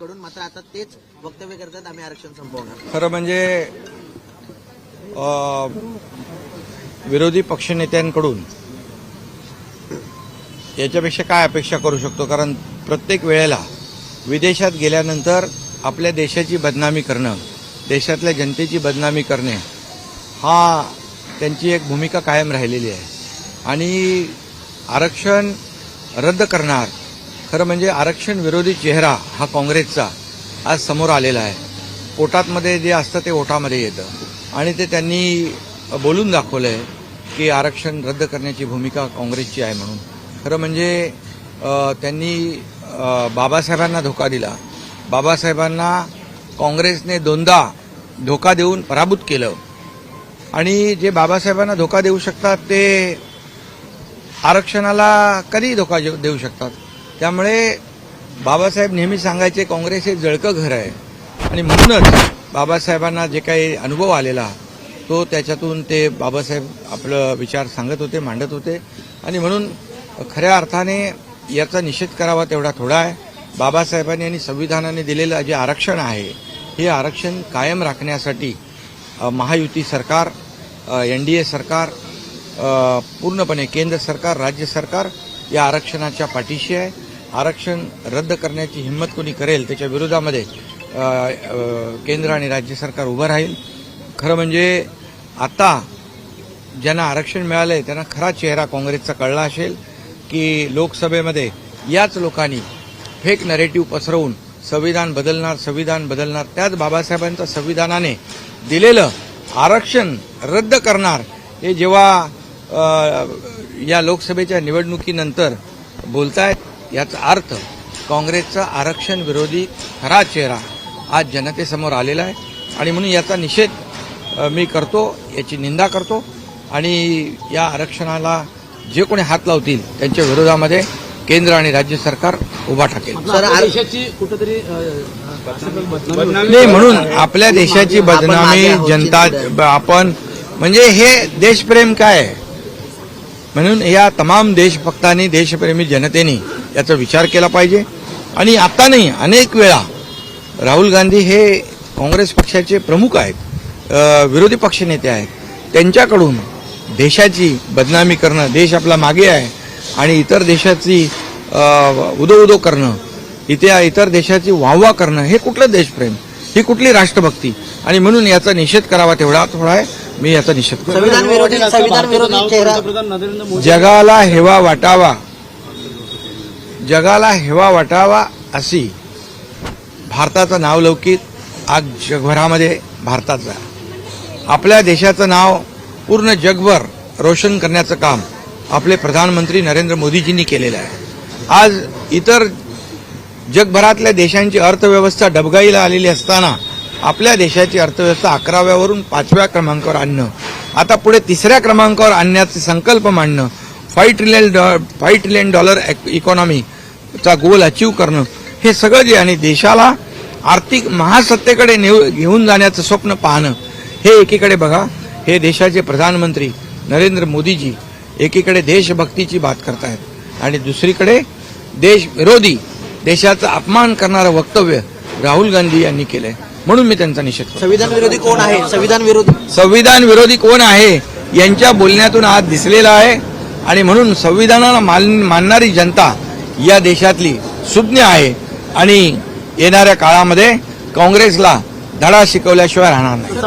कडून मात्र आता तेच वक्तव्य करतात आम्ही आरक्षण संपवणार. खरं म्हणजे विरोधी पक्षनेत्यांकडून याच्यापेक्षा काय अपेक्षा करू शकतो? कारण प्रत्येक वेळेला विदेशात गेल्यानंतर आपल्या देशाची बदनामी करणं देशातल्या जनतेची बदनामी करणे हा त्यांची एक भूमिका कायम राहिलेली आहे. आणि आरक्षण रद्द करणार खरं म्हणजे आरक्षण विरोधी चेहरा हा काँग्रेसचा आज समोर आलेला आहे. पोटातमध्ये जे असतं ते ओठामध्ये येतं. आणि ते त्यांनी बोलून दाखवलं आहे की आरक्षण रद्द करण्याची भूमिका काँग्रेसची आहे म्हणून. खरं म्हणजे त्यांनी बाबासाहेबांना धोका दिला. बाबासाहेबांना काँग्रेसने दोनदा धोका देऊन पराभूत केलं. आणि जे बाबासाहेबांना धोका देऊ शकतात ते आरक्षणाला कधी धोका देऊ शकतात? त्यामुळे बाबासाहेब नेहमी सांगायचे काँग्रेस हे जळकं घर आहे. आणि म्हणूनच बाबासाहेबांना जे काही अनुभव आलेला तो त्याच्यातून ते बाबासाहेब आपलं विचार सांगत होते मांडत होते. आणि म्हणून खऱ्या अर्थाने याचा निषेध करावा तेवढा थोडा आहे. बाबासाहेबांनी आणि संविधानाने दिलेलं जे आरक्षण आहे हे आरक्षण कायम राखण्यासाठी महायुती सरकार एन डी ए सरकार पूर्णपणे केंद्र सरकार राज्य सरकार या आरक्षणाच्या पाठीशी आहे. आरक्षण रद्द करण्याची हिंमत कोणी करेल त्याच्या विरोधामध्ये केंद्र आणि राज्य सरकार उभं राहील. खरं म्हणजे आता ज्यांना आरक्षण मिळालं आहे त्यांना खरा चेहरा काँग्रेसचा कळला असेल की लोकसभेमध्ये याच लोकांनी फेक नरेटिव्ह पसरवून संविधान बदलणार संविधान बदलणार त्याच बाबासाहेबांच्या संविधानाने दिलेलं आरक्षण रद्द करणार हे जेव्हा या लोकसभेच्या निवडणुकीनंतर बोलतायत याचा अर्थ काँग्रेसचा आरक्षण विरोधी खरा चेहरा आज जनतेसमोर आलेला आहे. आणि म्हणून याचा निषेध मी करतो याची निंदा करतो. आणि या आरक्षणाला जे कोणी हात लावतील त्यांच्या विरोधामध्ये केंद्र आणि राज्य सरकार उभा कुठेतरी नाही म्हणून आपल्या देशाची बदनामी जनता आपण म्हणजे हे देशप्रेम काय आहे? म्हणून या तमाम देशभक्तांनी देशप्रेमी जनतेने याचा विचार केला पाहिजे. आणि आता नाही अनेक वेळा राहुल गांधी हे काँग्रेस पक्षाचे प्रमुख आहेत विरोधी पक्षनेते आहेत. त्यांच्याकडून देशाची बदनामी करणं देश आपला मागे आहे आणि इतर देशाची उदो उदो करणं इथे इतर देशाची वाहवा करणं हे कुठलं देशप्रेम? ही कुठली राष्ट्रभक्ती? आणि म्हणून याचा निषेध करावा तेवढा थोडा आहे. मी याचा निषेध करतो. संविधान विरोधी संविधान विरोधी चेहरा पंतप्रधान नरेंद्र मोदी जगाला हेवा वाटावा. जगाला हेवा वाटावा अशी भारताचं नाव लौकिक आज जगभरामध्ये भारताचं आहे. आपल्या देशाचं नाव पूर्ण जगभर रोशन करण्याचं काम आपले प्रधानमंत्री नरेंद्र मोदीजींनी केलेलं आहे. आज इतर जगभरातल्या देशांची अर्थव्यवस्था डबगाईला आलेली असताना आपल्या देशाची अर्थव्यवस्था अकराव्यावरून पाचव्या क्रमांकावर आणणं. आता पुढे तिसऱ्या क्रमांकावर आणण्याचे संकल्प मांडणं. फाईव्ह ट्रिलियन डॉ फाईव्ह ट्रिलियन डॉलर इकॉनॉमीचा गोल अचीव करणं. हे सगळं जे आणि देशाला आर्थिक महासत्तेकडे नेऊ घेऊन जाण्याचं स्वप्न पाहणं. हे एकीकडे बघा. हे देशाचे प्रधानमंत्री नरेंद्र मोदीजी एकीकडे देशभक्तीची बात करतायत. आणि दुसरीकडे देश विरोधी देशाचा अपमान करणारं वक्तव्य राहुल गांधी यांनी केलंय. म्हणून मी त्यांचा निषेध करतो. संविधान विरोधी कोण आहे? संविधान विरोधी संविधान विरोधी कोण आहे? यांच्या बोलण्यातून आज दिसलेला आहे. आणि म्हणून संविधानाला मान मानणारी जनता या देशातली सुज्ञ आहे. आणि येणाऱ्या काळामध्ये काँग्रेसला धडा शिकवल्याशिवाय राहणार नाही.